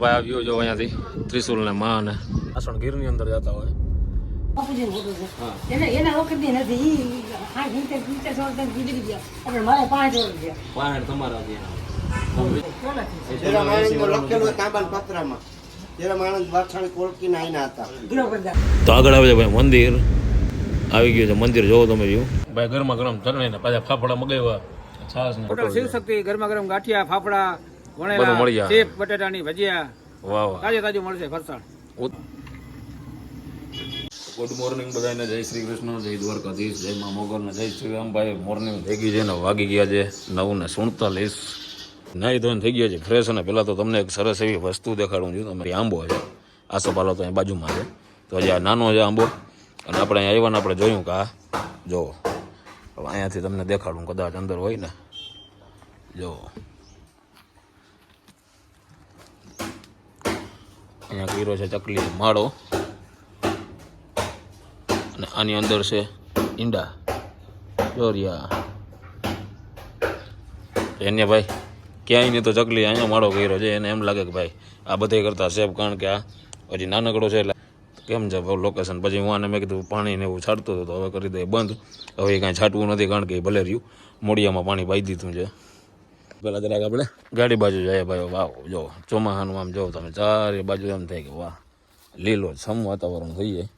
ભાઈ આવ્યો જો અહીંયાથી ત્રિશુલ ને માં ને આસણ ગીરની અંદર જતા હોય તો આગળ આવે છે ભાઈ મંદિર. આવી ગયું છે મંદિર જોવો તમે વ્યૂ ભાઈ ગરમા ગરમ ચટણી ને પાછા ફાફડા મગાવ્યા. છાસ ને. શિવશક્તિ ગરમા ગરમ ગાંઠિયા ફાફડા બધું મળી જાય. ચીપ બટેટાની ભજીયા. વાહ વાહ. તાજે તાજું મળશે ફરસાણ. ગુડ મોર્નિંગ બધાને જય શ્રી કૃષ્ણ જય દ્વારકાધીશ જય મા મોગલ ને જય શ્રી રામભાઈ. મોર્નિંગ થઈ ગઈ છે ને વાગી ગયા છે નવ ને સુડતાલીસ. નહીં ધોઈને થઈ ગયા છે ફ્રેશ અને પહેલાં તો તમને એક સરસ એવી વસ્તુ દેખાડું છું. તમારી આંબો છે. આસોપાલો તો અહીં બાજુમાં છે. તો હજી આ નાનો છે આંબો. અને આપણે અહીંયા આવ્યા ને આપણે જોયું કે આ જો હવે અહીંયાથી તમને દેખાડું કદાચ અંદર હોય ને. જો. અહીંયા કર્યો છે ચકલી માળો. અને આની અંદર છે ઈંડા. ચોરિયા એને ભાઈ, ક્યાંય નહીં તો ચકલી અહીંયા માળો કર્યો છે. એને એમ લાગે કે ભાઈ, આ બધે કરતા સેફ કારણ કે આ હજી નાનકડો છે એટલે કેમ છે લોકેશન પછી હું આને મેં કીધું પાણીને એવું છાંટતો હતો હવે કરી દે બંધ. હવે કાંઈ છાંટવું નથી કારણ કે એ ભલે રહ્યું. મોડિયામાં પાણી પાઈ દીધું છે. પેલા જરાક આપણે ગાડી બાજુ જાય ભાઈ, વાવ, જો ચોમાસાનું આમ જો, તમે ચારે બાજુ એમ થાય કે વાહ, લીલો સમ વાતાવરણ થઈ જાય.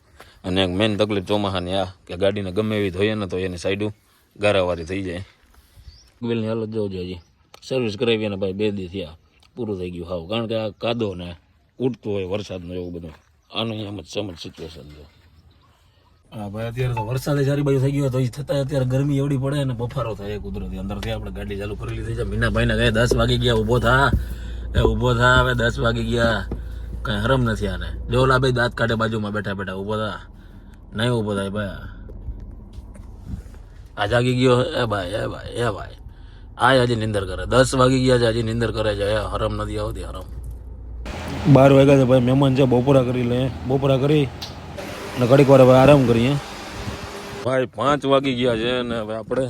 અને એક મેઇન તકલીફ ચોમાસાની આ, કે ગાડીને ગમે એવી ધોઈએ ને તો એની સાઈડું ગારાવારી થઈ જાય. બિલની હાલત જોજો હજી. સર્વિસ કરાવી અને ભાઈ બે દી થયા, પૂરું થઈ ગયું હાવ. કારણ કે આ કાદો ને ઉડતું હોય વરસાદનું એવું બધું. આનું એમ જ સમજ સિચ્યુએશન છે. હા, ભાઈ, અત્યારે તો વરસાદ ચારી બાજુ થઈ ગયો તો એ છતાં અત્યારે ગરમી એવડી પડે ને બફારો થાય કુદરતી. અંદરથી આપણે ગાડી ચાલુ કરી લીધી છે. મીનાભાઈને કહે દસ વાગી ગયા ઊભો થા. એ ઊભો થા, હવે દસ વાગી ગયા. કઈ હરમ નથી આને. જોલા ભાઈ દાંત કાઢે બાજુમાં બેઠા બેઠા ઊભો થા. નહીં ઊભો થાય ભાઈ. આ જાગી ગયો. એ ભાઈ એ ભાઈ એ ભાઈ. આ હજી નિંદર કરે. દસ વાગી ગયા છે, હજી નિંદર કરે છે. હરમ નથી આવતી, હરમ. બાર વાગ્યા છે ભાઈ. મહેમાન છે, બપોરા કરી લે. બપોરા કરી અને ઘડીક વાર હવે આરામ કરીએ. ભાઈ, પાંચ વાગી ગયા છે ને હવે આપણે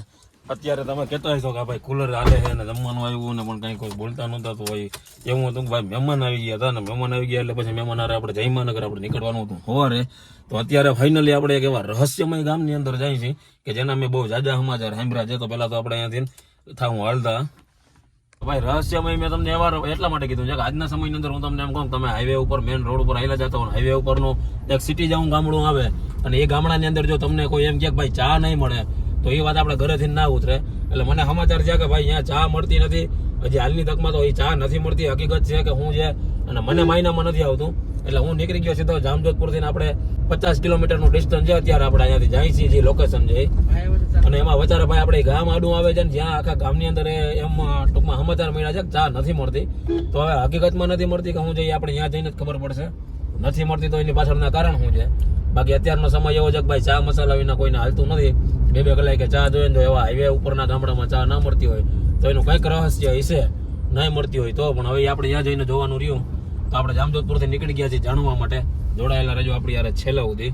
અત્યારે તમે કહેતા હશો કે ભાઈ કુલર હાલે છે ને જમવાનું આવ્યું ને પણ કંઈ કોઈ બોલતા નહોતા તો ભાઈ એવું હતું કે ભાઈ મહેમાન આવી ગયા હતા ને મહેમાન આવી ગયા એટલે પછી મહેમાન હારે આપણે જયમાનગર આપણે નીકળવાનું હતું સવારે તો અત્યારે ફાઇનલી આપણે એક એવા રહસ્યમય ગામની અંદર જાય છે કે જેના મેં બહુ જાજા સમાચાર સાંભળ્યા છે. તો પહેલાં તો આપણે અહીંયાથી થાવું હાલતા. ભાઈ રહસ્યમય મેં તમને એવા એટલા માટે કીધું છે કે આજના સમયની અંદર હું તમને એમ કહું તમે હાઈવે ઉપર મેન રોડ ઉપર આવેલા જતા હો હાઈવે ઉપરનું એક સિટી જવું ગામડું આવે અને એ ગામડાની અંદર જો તમને કોઈ એમ કે ભાઈ ચા નહીં મળે, તો એ વાત આપણે ઘરેથી ના ઉતરે. એટલે મને સમાચાર છે કે ભાઈ અહીંયા ચા મળતી નથી. હજી હાલની તકમાં તો એ ચા નથી મળતી. હકીકત છે કે હું છે અને મને માયનામાં નથી આવતું. એટલે હું નીકળી ગયો સીધો જામજોધપુરથી આપણે પચાસ કિલોમીટરનું ડિસ્ટન્સ છે અત્યારે આપણે અહીંયાથી જાય છીએ જે લોકેશન છે અને એમાં વચારે ભાઈ આપણે ગામ આડું આવે છે જ્યાં આખા ગામની અંદર એમ ટૂંકમાં સમાચાર મળ્યા છે ચા નથી મળતી. તો હવે હકીકતમાં નથી મળતી કે હું જઈએ આપણે ત્યાં જઈને જ ખબર પડશે. નથી મળતી તો એની પાછળના કારણ શું છે? બાકી અત્યારનો સમય એવો છે કે ભાઈ ચા મસાલા વિના કોઈને હાલતું નથી. બે બે કલાકે ચા જોઈએ ને તો એવા હાઈવે ઉપરના ગામડામાં ચા ના મળતી હોય. તો એનું કંઈક રહસ્ય હશે નહીં મળતી હોય તો. પણ હવે આપણે ત્યાં જઈને જોવાનું રહ્યું. તો આપણે જામજોધપુરથી નીકળી ગયા છીએ જાણવા માટે. જોડાયેલા રહેજો આપણી યારે છેલ્લા સુધી.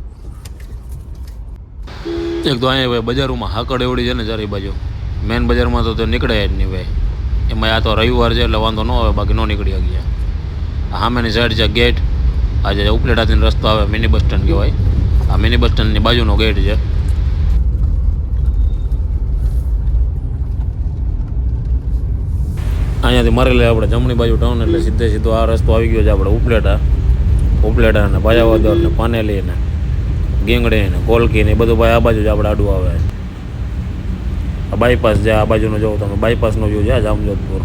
એક તો અહીંયા ભાઈ બજારોમાં હાકડ એવડી છે ને ચારે બાજુ. મેન બજારમાં તો તે નીકળે જ નહીં ભાઈ. એમાં આ તો રવિવાર છે એટલે વાંધો ન આવે, બાકી ન નીકળી ગયા સામેની સાઈડ છે ગેટ આ જે ઉપલેટાથી રસ્તો આવે મિની બસ સ્ટેન્ડ કહેવાય. આ મિની બસ સ્ટેન્ડની બાજુનો ગેટ છે. અહીંયાથી મારી લે આપણે જમણી બાજુ ટાઉન એટલે સીધે સીધો આ રસ્તો આવી ગયો છે આપણે ઉપલેટા. ઉપલેટા ને ભાયાવદર ને પાનેલી ને ગેંગડે ને કોલકી ને એ બધું ભાઈ આ બાજુ જ આપણે આડું આવે. આ બાયપાસ જે આ બાજુનો જોવો તમે. બાયપાસનો વ્યૂ છે, આ જામજોધપુર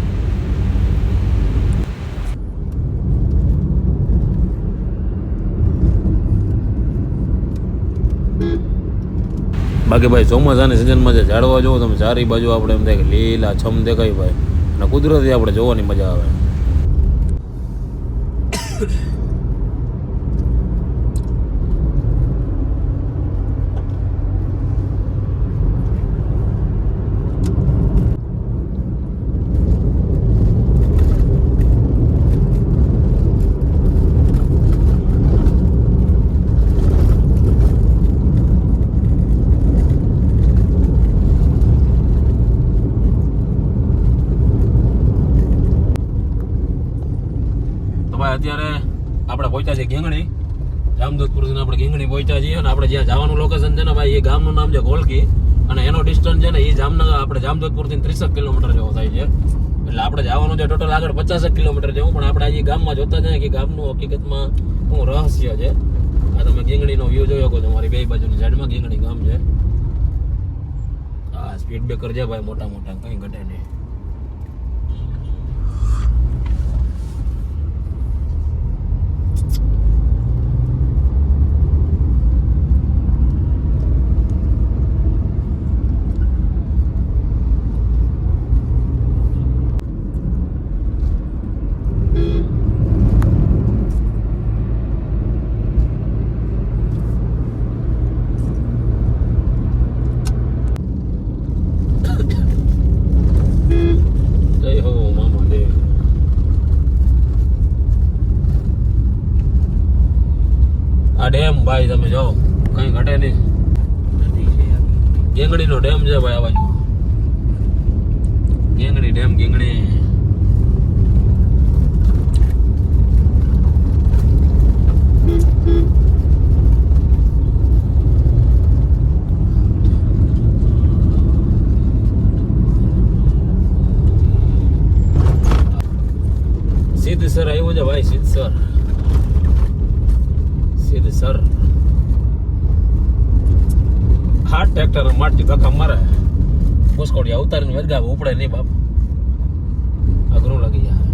બાકી ભાઈ ચોમાસાની સિઝનમાં જે ઝાડવા જોવો તમે ચારી બાજુ આપણે એમ થાય કે લીલા છમ દેખાય ભાઈ. અને કુદરતી આપણે જોવાની મજા આવે. અત્યારે આપણે પહોંચ્યા છીએ જામદોદપુર જામજોધપુરથી આપણે ગીંગણી પહોંચ્યા છીએ અને આપણે જ્યાં જવાનું લોકેશન છે ને ભાઈ, એ ગામનું નામ છે ગોલકી. અને એનો ડિસ્ટન્સ છે ને એ જામનગર, આપણે જામજોધપુરથી ત્રીસેક કિલોમીટર જેવો થાય છે. એટલે આપણે જવાનું છે ટોટલ આગળ પચાસેક કિલોમીટર જેવું, પણ આપણે આજે ગામમાં જોતા જાય કે ગામનું હકીકતમાં શું રહસ્ય છે. આ તમે ગીંગણીનો વ્યૂ જોયો છો તમારી બે બાજુની સાઈડમાં ગીંગણી ગામ છે. આ સ્પીડ બ્રેકર છે ભાઈ મોટા મોટા કંઈ ઘટે નહીં. え? ડેમ ભાઈ તમે જો કઈ ઘટે નહીં ગેંગડીનો ડેમ છે ભાઈ આ બાજુ ગેંગડી ડેમ ગેંગડી સિદ્ધસર આવ્યું છે ભાઈ સિદ્ધસર સિદ્ધસર હાથ ટ્રેક્ટર માટી ધક્કા મારે પુષ્કોડિયા ઉપડે નહીં બાપ. અઘરું લાગી જાય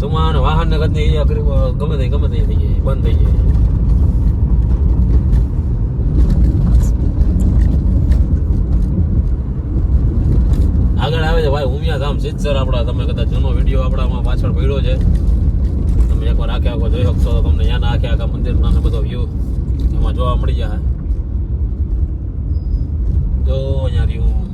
તમારે વાહન ને કદી અહીંયા ગમે તે ગમે તે થઈ જાય, બંધ થઈ જાય. આગળ આવે છે ભાઈ ઉમિયા ધામ સિદ્ધસર આપણા, તમે કદાચ જૂનો વીડિયો આપણામાં પાછળ પડ્યો છે. તમે એકવાર આખે આખો જોઈ શકશો તો તમને ત્યાંના આખે આખા મંદિરના બધો વ્યૂ એમાં જોવા મળી જાય. તો અહીંયા રહ્યું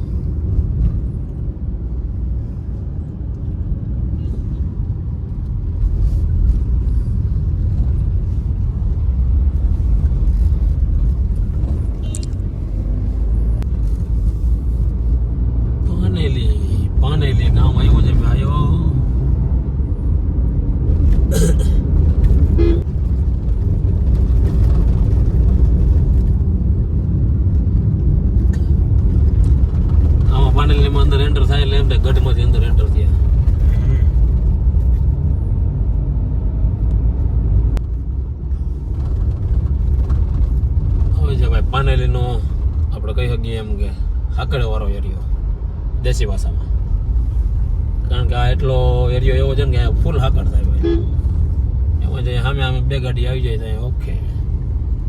પાનેલી પાનેલી ગામ આવ્યું છે ભાઈઓ આમાં પાનેલી માં અંદર એન્ટર થાય એટલે એમ થાય ગઢમાંથી અંદર એન્ટર થયા. હવે છે ભાઈ પાનેલીનો આપણે કહી શકીએ એમ કે હાકડે વાળો એરિયો દેશી ભાષામાં. કારણ કે આ એટલો એરિયો એવો છે ને કે ફૂલ હાકડ થાય ભાઈ. એમાં જે સામે સામે બે ગાડી આવી જાય તો ઓકે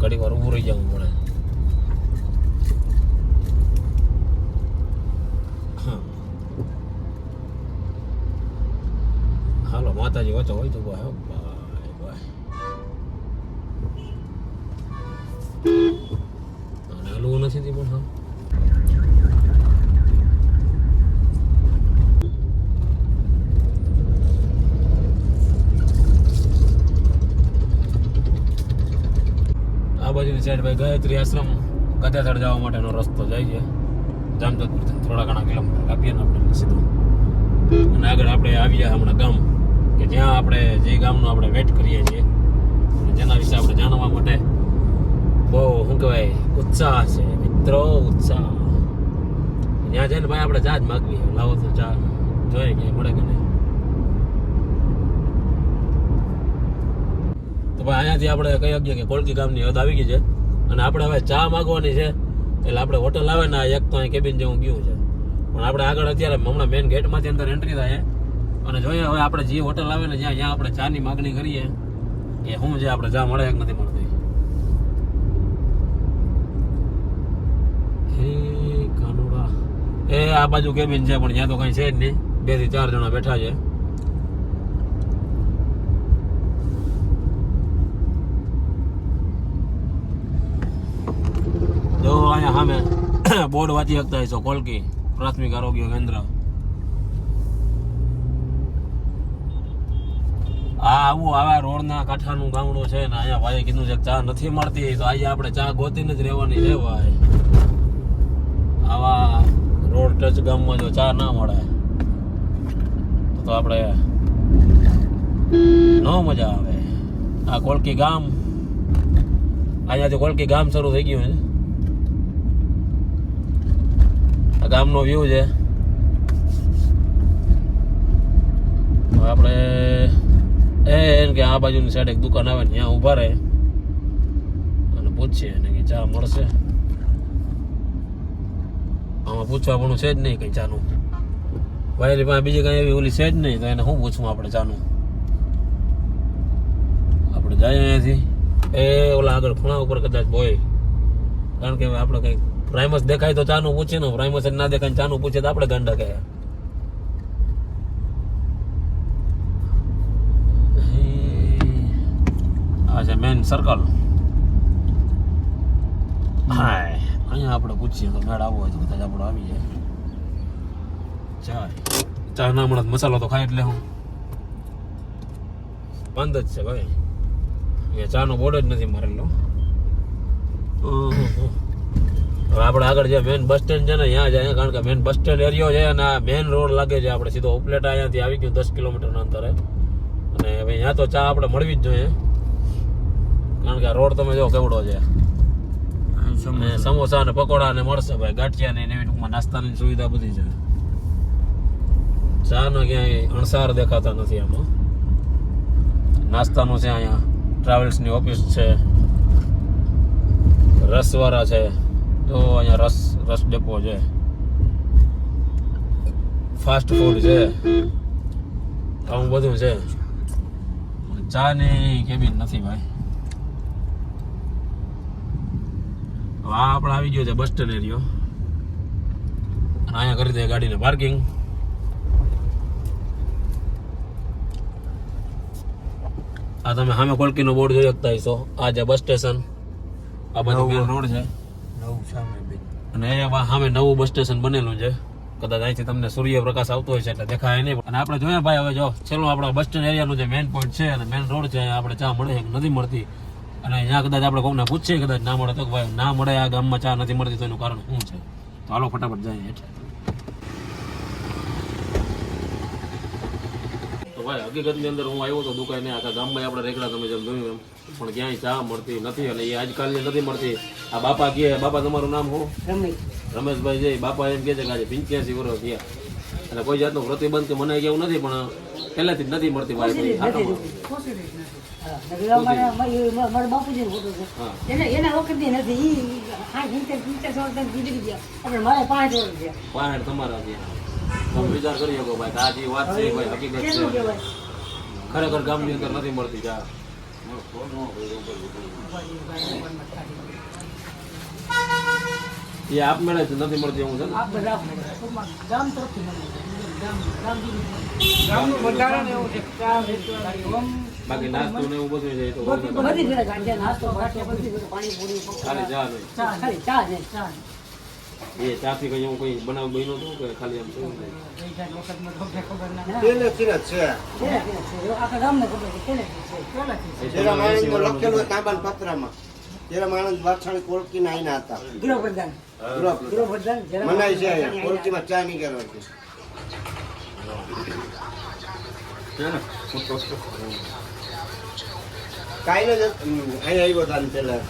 ઘડીક વાર ઊભું રહી જવું પડે હા. હાલો વચ્ચે હોય તો ભાઈ ગાયત્રી આશ્રમ ગદાધર જવા માટેનો રસ્તો જાય છે. જામજોધપુરથી થોડા ઘણા કિલોમીટર. કાપીએ ને આપણે સીધું. અને આગળ આપણે આવ્યા હમણાં ગામ. કે જ્યાં આપણે જે ગામનો આપણે વેટ કરીએ છીએ જેના વિશે આપણે જાણવા માટે બહુ, શું કહેવાય, ઉત્સાહ છે. મિત્રો, ઉત્સાહ. ત્યાં જઈને ભાઈ આપણે ચા જ માગવી લાવો તો ચા જોઈએ કે મળે કે નહીં. તો ભાઈ અહીંયાથી આપણે કહી શકીએ કે કોળકી ગામની હદ આવી ગઈ છે. અને આપણે હવે ચા માગવાની છે. એટલે આપણે હોટલ આવે ને એક તો અહીં કેબિન જેવું ગયું છે. પણ આપણે આગળ અત્યારે હમણાં મેઇન ગેટમાંથી અંદર એન્ટ્રી થાય અને જોઈએ હવે આપણે જે હોટલ આવે ને જ્યાં જ્યાં આપણે ચાની માગણી કરીએ કે શું છે? આપણે ચા મળે નથી મળતી. એ આ બાજુ કેબિન છે, પણ ત્યાં તો કઈ છે જ નહીં. બેથી ચાર જણા બેઠા છે. જો અહીંયા સામે બોર્ડ વાંચી શકતા હશો, કોલકી, પ્રાથમિક આરોગ્ય કેન્દ્ર. આવું આવા રોડના કાંઠાનું ગામડું છે ને અહીંયા ભાઈ કીધું છે ચા નથી મળતી, તો આજે આપણે ચા ગોતીને જ રહેવાની છે ભાઈ. આવા રોડ ટચ ગામમાં જો ચા ના મળે, તો આપણે ન મજા આવે. આ કોલકી ગામ અહીંયાથી કોલકી ગામ શરૂ થઈ ગયું છે. આ ગામનો વ્યૂ છે. આપણે એ કે આ બાજુની સાઈડ એક દુકાન આવે ને ત્યાં ઊભા રહે. અને પૂછીએ એને કે ચા મળશે? આમાં પૂછવા પણ છે જ નહીં કંઈ ચાનું. વાયલી પાસે બીજી કાંઈ એવી ઓલી છે જ નહીં, તો એને શું પૂછવું આપણે ચાનું? આપણે જાય અહીંયાથી. એ ઓલા આગળ ખૂણા ઉપર કદાચ હોય. કારણ કે આપણે કંઈક પ્રાઇમસ દેખાય તો ચાનું પૂછીએ ને પ્રાઇમસ ના દેખાય ચાનું પૂછે તો આપણે ગાંડા કહે આ છે મેન સર્કલ હાય અહીંયા આપણે પૂછીએ તો મેળ આવવો હોય તો કદાચ આપણો આવી જાય ચા ચા ના મળે મસાલો તો ખાય એટલે હું બંધ જ છે ભાઈ. એ ચાનો બોર્ડ જ નથી મારેલો. હવે આપણે આગળ જે મેન બસ સ્ટેન્ડ છે ને ત્યાં જાય કારણ કે મેન બસ સ્ટેન્ડ એરિયો છે અને આ મેન રોડ લાગે છે આપણે સીધો ઉપલેટા અહીંયાથી આવી ગયું દસ કિલોમીટરના અંતરે. અને હવે ત્યાં તો ચા આપણે મળવી જ જોઈએ. કારણ કે રોડ તમે જો કેવડો છે. અને સમોસા ને પકોડા ને મળશે ભાઈ ગાંઠિયા ને એવી ટૂંકમાં નાસ્તાની સુવિધા બધી છે. ચા નો ક્યાંય અણસાર દેખાતા નથી આમાં. નાસ્તાનું છે અહીંયા ટ્રાવેલ્સની ઓફિસ છે. રસવાળા છે. તો અહીંયા રસ રસ ડેપો છે. ફાસ્ટ ફૂડ છે. આવું બધું છે. ચા ની કેબિન નથી ભાઈ. આ આપણે આવી ગયો છે બસ સ્ટેન્ડ એરિયો અને અહીંયા કરી દે ગાડીને પાર્કિંગ આ તમે સામે કોલકીનો બોર્ડ જોઈ શકતા હશો. આ જે બસ સ્ટેશન આ બધું રોડ છે. નવું સામે અને સામે નવું બસ સ્ટેશન બનેલું છે. કદાચ અહીંથી તમને સૂર્યપ્રકાશ આવતો હોય છે એટલે દેખાય નહીં અને આપણે જોઈએ ભાઈ હવે જો છેલ્લું આપણા બસ સ્ટેન્ડ એરિયાનું જે મેન પોઈન્ટ છે અને મેન રોડ છે આપણે ચા મળે નથી મળતી. અને અહીંયા કદાચ આપણે કોઈને પૂછીએ કદાચ ના મળે તો ભાઈ ના મળે આ ગામમાં ચા નથી મળતી તો એનું કારણ શું છે? તો હાલો ફટાફટ જાય એટલે તો ભાઈ હકીકતની અંદર હું આવ્યો તો દુકાને આખા ગામમાં આપણે રેકડા તમે જેમ જોયું એમ પણ ક્યાંય ચા મળતી નથી અને એ આજકાલની નથી મળતી. આ બાપા કહે બાપા તમારું નામ હું રમેશ રમેશભાઈ જઈ બાપા એમ કહે છે કે આજે પંચ્યાસી વર્ષ થયા. અને કોઈ જાતનું પ્રતિબંધ કે મને કેવું નથી પણ પહેલેથી નથી મળતી મારી. હા, હા પાહેડ તમારા તમે વિચાર કરી શકો ભાઈ કે વાત છે ભાઈ હકીકત છે. ખરેખર ગામની અંદર નથી મળતી ચા એ આપમેળે જ નથી મળતી એવું છે ને? ગામ તરફથી બાકી નાસ્તો ને એવું બધું છે તો બધી બધી ગાંઠિયા, નાસ્તો બધી ભેળા, પાણીપુરી, ખાલી ચા ખાલી ચા ને ચા એ ચાથી કઈ એવું કઈ બનાવ બન્યો હતું કે ખાલી આમ શું છે? બે ચાર વખતમાં તો અમને ખબર ના છે. કોને કોને છે? એવા આખા ગામને ખબર છે કોને છે? પહેલાથી. તેરા માણસમાં લખેલું હોય પત્રમાં. તેરા માણસ વાછાણી કોળકી નાઈના હતા. ગૃહપ્રધાન. ગૃહપ્રધાન. મનાય છે કોળકીમાં ચા નહીં કરવાની કાંઈ જ આવ્યો હતા પેલા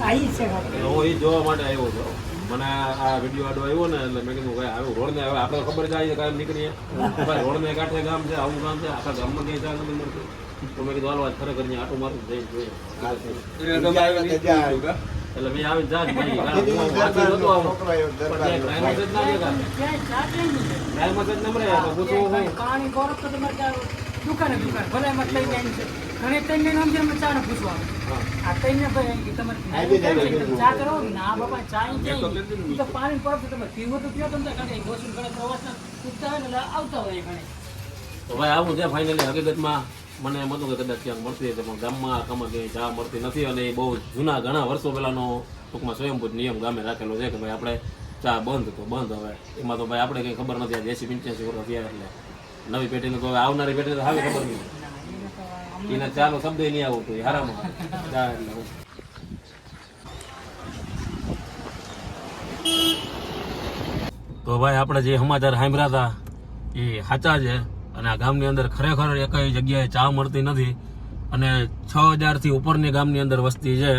આ ઈ છે હું એ જોવા માટે આવ્યો હતો મને આ વીડિયો આડો આવ્યો ને એટલે મેં કીધું ભાઈ આવ્યો રોડ ને હવે આપણે ખબર જાય કાયમ નીકળીએ ભાઈ રોડને કાંઠે ગામ છે આવું ગામ છે આખા ગામમાં ક્યાંય ચા નથી મળતી તો મેં કીધું હાલો આજ ખરેખર આટો મારું જઈ જોઈએ એટલે મેં આવી જાત ભાઈ ના ન ભાઈ, દુકાને દુકાન ભલે એમાં લઈ જાય છે. ઘણે તઈને નામ છે અમે ચા ને પૂછવા. આ તઈને ભાઈ કે તમારે. ચા કરો? ના બાપા ચા ક્યાંય નહીં. તો પાણી પડે તમે પીવો તો પીવો તમને કે ગોસુલ ઘણે પ્રવાસના ઉગતા હોય ને આવતા હોય ઘણે. તો ભાઈ આવું છે ફાઇનલી હકીકતમાં? મને એમ હતું કે કદાચ ક્યાંક મળતી હશે પણ ગામમાં આખામાં ક્યાંય ચા મળતી નથી અને એ બહુ જૂના ઘણા વર્ષો પહેલાનો ટૂંકમાં સ્વયંભૂત નિયમ ગામે રાખેલો છે કે ભાઈ આપણે ચા બંધ તો બંધ હવે. એમાં તો ભાઈ આપણે કંઈ ખબર નથી આ એસી પંચ્યાસી વર્ષ થયા એટલે. નવી પેઢીને તો હવે આવનારી પેઢીને તો આવી ખબર નહીં. એના ચાનો શબ્દ નહીં આવતો હારામાં. ચા એટલે તો ભાઈ આપણે જે સમાચાર સાંભળ્યા હતા, એ સાચા છે. અને આ ગામની અંદર ખરેખર એકાઈ જગ્યાએ ચા મળતી નથી. અને છ હજારથી ઉપરની ગામની અંદર વસ્તી છે.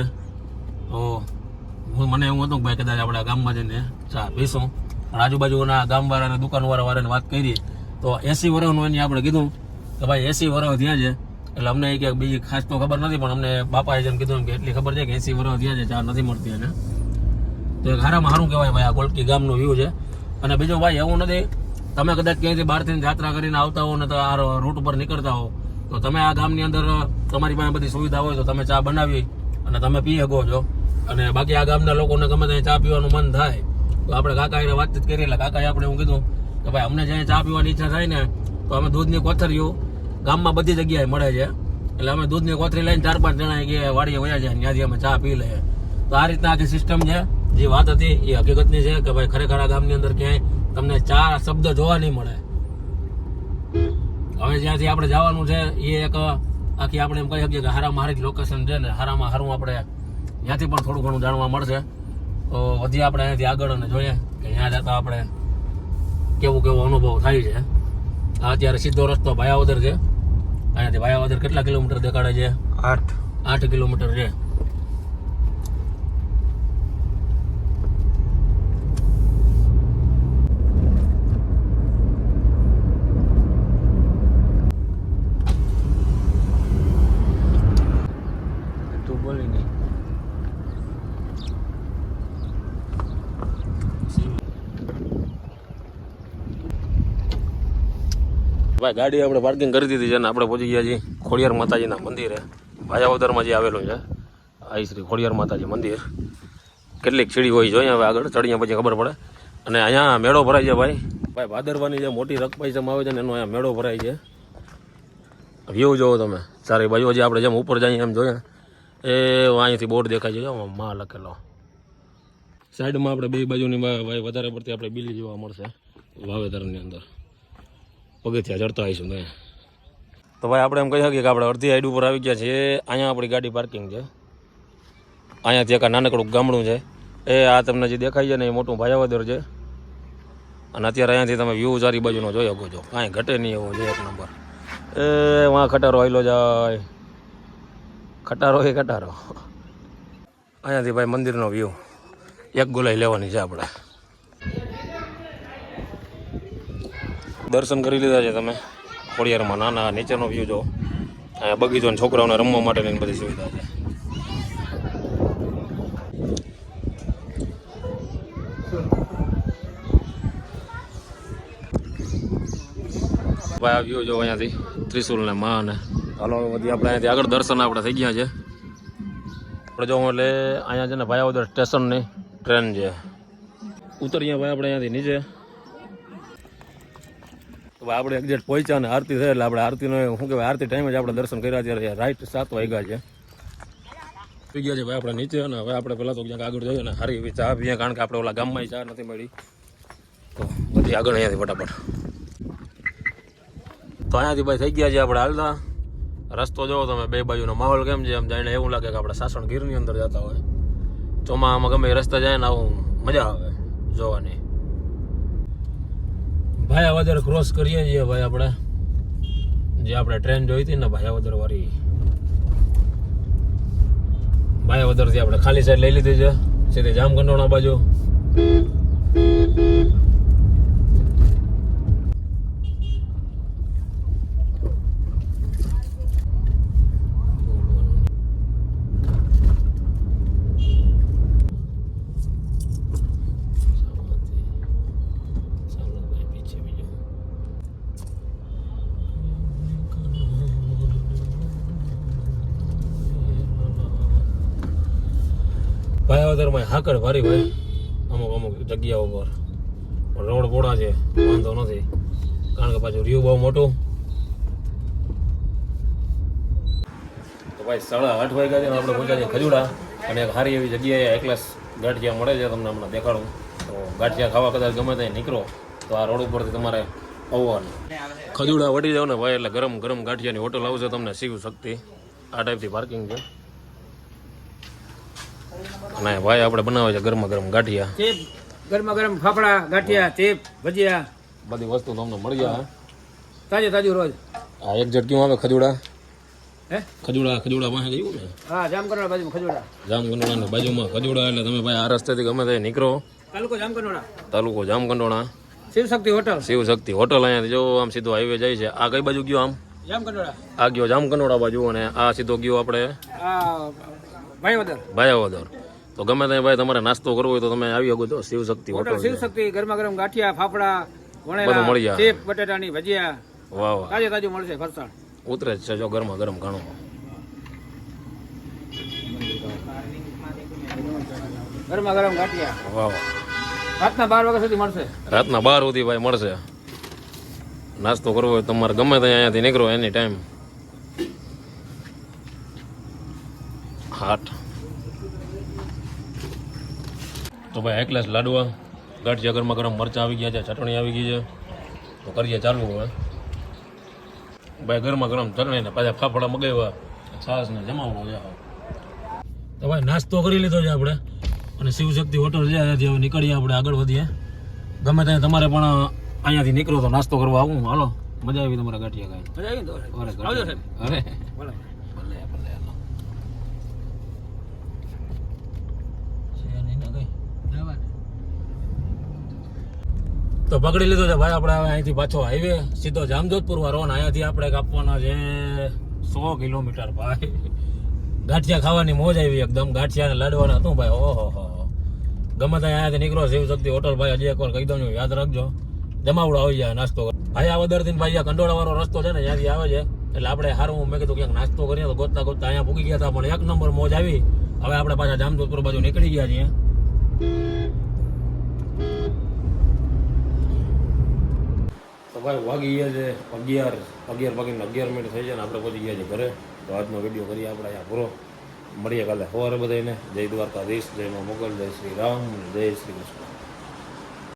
તો હું મને એવું હતું કે ભાઈ કદાચ આપણે ગામમાં જઈને ચા પીશું. પણ આજુબાજુના ગામવાળાને દુકાનવાળા વાળાને વાત કરી. તો એસી વર્ષનું એની આપણે કીધું કે ભાઈ એસી વર્ષ થયા છે. એટલે અમને એ કે બીજી ખાસ તો ખબર નથી, પણ અમને બાપાએ જેમ કીધું એમ કે એટલી ખબર છે કે એસી વર્ષ થયા છે, ચા નથી મળતી એને. તો એક હારામાં સારું કહેવાય ભાઈ, આ ગોલકી ગામનું વ્યૂ છે. અને બીજું ભાઈ એવું નથી તમે કદાચ ક્યાંયથી બહારથી યાત્રા કરીને આવતા હો ને તો આ રૂટ ઉપર નીકળતા હો તો તમે આ ગામની અંદર તમારી પાસે બધી સુવિધા હોય તો તમે ચા બનાવી અને તમે પી શકો છો. અને બાકી આ ગામના લોકોને ગમે ત્યાં ચા પીવાનું મન થાય, તો આપણે કાકા એને વાતચીત કરી એટલે કાકાએ આપણે એવું કીધું કે ભાઈ, અમને જ્યાં ચા પીવાની ઈચ્છા થાય ને, તો અમે દૂધની કોથરીઓ ગામમાં બધી જગ્યાએ મળે છે. એટલે અમે દૂધની કોથરી લઈને ચાર પાંચ જણા કે વાડીએ વયા જાય ત્યાંથી અમે ચા પી લઈએ. તો આ રીતના આખી સિસ્ટમ છે. જે વાત હતી એ હકીકતની છે કે ભાઈ ખરેખર આ ગામની અંદર ક્યાંય તમને ચાર શબ્દ જોવા નહીં મળે. હવે જ્યાંથી આપણે જવાનું છે એ એક આખી આપણે એમ કહી શકીએ કે હારામાં હારી લોકેશન છે ને હારામાં હારું આપણે ત્યાંથી પણ થોડું ઘણું જાણવા મળશે. તો વધી આપણે અહીંયાથી આગળ અને જોઈએ કે ત્યાં જતા આપણે કેવું કેવો અનુભવ થાય છે. આ અત્યારે સીધો રસ્તો ભાયાવદર છે. અહીંયાથી ભાયાવદર કેટલા કિલોમીટર દેખાડે છે? આઠ. આઠ કિલોમીટર છે. ભાઈ, ગાડી આપણે પાર્કિંગ કરી દીધી છે ને આપણે પહોંચી ગયા છીએ ખોડિયાર માતાજીના મંદિરે. ભાયાવદરમાં જે આવેલું છે આ શ્રી ખોડિયાર માતાજી મંદિર. કેટલીક સીડી હોય જોઈએ હવે આગળ ચડીયા પછી ખબર પડે. અને અહીંયા મેળો ભરાય છે ભાઈ. ભાઈ, ભાદરવાની જે મોટી રકપાઈ જેમ આવે છે ને, એનો અહીંયા મેળો ભરાય છે. વ્યૂ જોવો તમે. ચારે બાજુ હજી આપણે જેમ ઉપર જઈએ એમ જોઈએ. એ અહીંયાથી બોર્ડ દેખાય છે માં લખેલો. સાઈડમાં આપણે બે બાજુની ભાઈ વધારે પડતી આપણે બિલી જોવા મળશે, વાવેતરની અંદર. પગથિયા ચડતા આવીશું ને. તો ભાઈ, આપણે એમ કહી શકીએ કે આપણે અડધી હાઈડ ઉપર આવી ગયા છીએ. અહીંયા આપણી ગાડી પાર્કિંગ છે. અહીંયાથી એક નાનકડું ગામડું છે. એ આ તમને જે દેખાય છે ને, એ મોટું ભાયાવદર છે. અને અત્યારે અહીંયાથી તમે વ્યૂ ચારી બાજુનો જોઈ શકો છો. કાંઈ ઘટે નહીં એવો છે એક નંબર એ વાં ખટારો આવેલો જાય. ખટારો એ ખટારો. અહીંયાથી ભાઈ મંદિરનો વ્યૂ એક ગોલાઈ લેવાની છે આપણે. દર્શન કરી લીધા છે તમે. ખોડિયારમાં નાના નીચેનો વ્યૂ જો અહીંયા બગીચો અને છોકરાઓને રમવા માટેની બધી સુવિધા છે. ભાઈ આ વ્યૂ જો અહીંયાથી ત્રિશુલ ને માં ને. હાલો બધી આપણે અહીંયાથી આગળ દર્શન આપણે થઈ ગયા છે. આપણે જો એટલે અહીંયા છે ને ભાયાવદર સ્ટેશનની ટ્રેન છે. ઉતરીએ ભાઈ આપણે અહીંયાથી નીચે. તો આપણે એક્ઝેક્ટ પહોંચ્યા અને આરતી થઈ એટલે આપણે આરતીનો શું કહેવાય, આરતી ટાઈમે જ આપણે દર્શન કર્યા છે. રાઈટ સાત વાગ્યા છે. થઈ ગયા છે ભાઈ આપણે નીચે અને હવે આપણે પહેલાં તો ક્યાંક આગળ જોઈએ ને સારી એવી ચા પીએ, કારણ કે આપણે ઓલા ગામમાં ચા નથી મળી. તો બધી આગળ અહીંયાથી ફટાફટ. તો અહીંયાથી ભાઈ થઈ ગયા છે આપણે હાલતા રસ્તો જોવો તમે, બે બાજુનો માહોલ કેમ છે એમ જાણે એવું લાગે કે આપણે સાસણ ગીરની અંદર જતા હોય. ચોમામાં ગમે રસ્તા જાય ને આવું મજા આવે જોવાની. ભાયાવદર ક્રોસ કરીએ છીએ ભાઈ આપણે, જે આપણે ટ્રેન જોઈ હતી ને ભાયાવદર વાળી ભાયાવદરથી આપણે ખાલી સાઈડ લઈ લીધી છે, સીધી જામકંડોળા બાજુ. ભાયાવદરમાં હાકડ ભારી ભાઈ. અમુક અમુક જગ્યાઓ પર. પણ રોડ પોળા છે, વાંધો નથી. કારણ કે પાછું રિયુ બહુ મોટું. તો ભાઈ સાડા આઠ વાગ્યા છે આપણે પહોંચ્યા છે ખજુડા. અને એક સારી એવી જગ્યાએ એકલાસ ગાંઠિયા મળે છે તમને હમણાં દેખાડું. તો ગાંઠિયા ખાવા કદાચ ગમે ત્યાં નીકળો, તો આ રોડ ઉપરથી તમારે આવવાનું. ખજુડા વટી જાવ ને ભાઈ, એટલે ગરમ ગરમ ગાંઠિયાની હોટલ આવશે તમને શિવ શક્તિ. આ ટાઈપથી પાર્કિંગ છે. અને ભાઈ આપણે બનાવે છે ગરમા ગરમ ગાંઠિયા. ગરમા ગરમ ફાફડા ગાંઠિયા ચેપ ભજીયા. બધી વસ્તુ તમને મળી જાય તાજે તાજું રોજ. આ એક ઝટકીમાં આવે ખજૂડા. હે? ખજૂડા ખજૂડા પાસે જવું ને? હા જામકંડોળા બાજુમાં ખજોડા. જામકંડોળાની બાજુમાં ખજૂડા એટલે તમે ભાઈ આ રસ્તેથી ગમે તે નીકળો. તાલુકો જામકંડોળા. તાલુકો જામકંડોળા. શિવ શક્તિ હોટલ. શિવ શક્તિ હોટલ અહીંયાથી જો આમ સીધો હાઈવે જાય છે. આ કઈ બાજુ ગયો આમ? જામકંડોળા. આ ગયો જામકંડોળા બાજુ અને આ સીધો ગયો આપણે આ ભાઈવદર ભાયાવદર. તો ગમે ત્યાં ભાઈ તમારે નાસ્તો કરવો હોય તો તમે આવી શકો છો શિવશક્તિ હોટલ શિવશક્તિ શિવ ગરમા ગરમ ગાંઠિયા ફાફડા બધું મળી જાય. સેફ બટેટાની ભજીયા. વાહ વાહ. તાજે તાજું મળશે ફરસાણ. ઉતરે છે જો ગરમા ગરમ ઘણો. ગરમા ગરમ ગાંઠિયા. વાહ વાહ. રાતના બાર વાગ્યા સુધી મળશે. રાતના બાર સુધી ભાઈ મળશે. નાસ્તો કરવો હોય તમારે ગમે ત્યાં અહીંયાથી નીકળો એની ટાઈમ હાટ. તો ભાઈ એકલાસ લાડવા ગાંઠિયા ગરમા ગરમ મરચાં આવી ગયા છે ચટણી આવી ગઈ છે. તો કરીએ ચાલુ હવે. ભાઈ ગરમા ગરમ ચટણી ને પાછા ફાફડા મગાવ્યા છાસ ને જમાવડો છે તો ભાઈ નાસ્તો કરી લીધો છે આપણે. અને શિવશક્તિ હોટલ છે ત્યાંથી હવે નીકળીએ આપણે આગળ વધીએ. ગમે ત્યાં તમારે પણ અહીંયાથી નીકળો તો નાસ્તો કરવા આવું. હાલો મજા આવી તમારા ગાંઠિયા ખાઈ મજા આવી અરે અરે ભલે ભલે ભલે હાલો છે નહીં ને કઈ તો પકડી લીધો છે ભાઈ, આપણે અહીંથી પાછો હાઈવે સીધો જામજોધપુર વાળો ને અહીંયાથી આપણે કાપવાના છે સો કિલોમીટર ભાઈ. ગાંઠિયા ખાવાની મોજ આવી એકદમ. ગાંઠિયા ને લાડવાના હતું ભાઈ, ઓહો હો. ગમે ત્યાં અહીંયાથી નીકળો, શિવ શક્તિ હોટલ ભાઈ, હજી એકવાર કહી દઉં યાદ રાખજો. જમાવડો આવી જાય, નાસ્તો ભાઈ, આ વદરથી ભાઈ, આ કંડોળા વાળો રસ્તો છે ને, ત્યાંથી આવે છે. એટલે આપણે સારું મેં કીધું ક્યાંક નાસ્તો કરીએ તો ગોતતા ગોતતા અહીંયા પૂગી ગયા હતા, પણ એક નંબર મોજ આવી. હવે આપણે પાછા જામજોધપુર બાજુ નીકળી ગયા છીએ તો ભાઈ વાગી ગયા છે, અગિયાર અગિયાર વાગીને અગિયાર મિનિટ થઈ છે ને આપણે પહોંચી ગયા છે ઘરે. તો આજનો વીડિયો કરીએ આપણે અહીંયા પૂરો. મળીએ કાલે સવારે બધાને જય દ્વારકાધીશ, જય મા મોગલ, જય શ્રી રામ, જય શ્રી કૃષ્ણ.